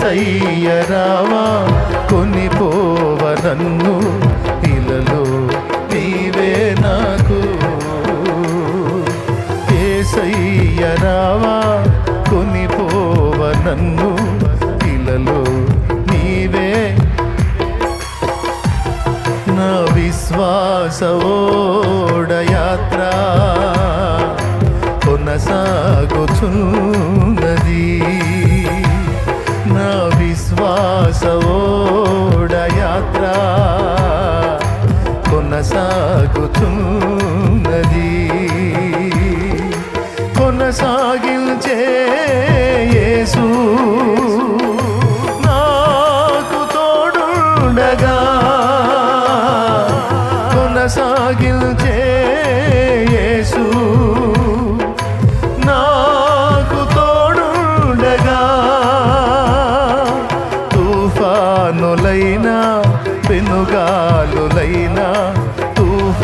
ఏసయ్యరావా కొనిపోవ నన్ను. ఇలలో నీవే నాకు. ఏసయ్యరావా కొనిపోవ నన్ను. ఇలలో నీవే నా విశ్వాస ఓడయాత్ర కొనసాగుచున్నది. కొనసాగుచున్నది కొనసాగించే యేసు నాకు తోడుండగా. కొనసాగించే యేసు నాకు తోడుండగా. తూఫానులైన పెనుగాలు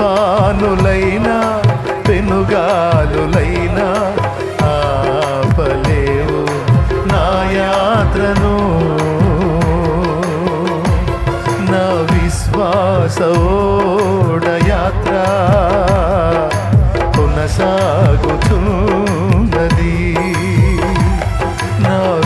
తుఫానులైనా పెనుగాలులైనా ఆపలేవు నా యాత్రను. నా విశ్వాసోడ యాత్ర కొనసాగు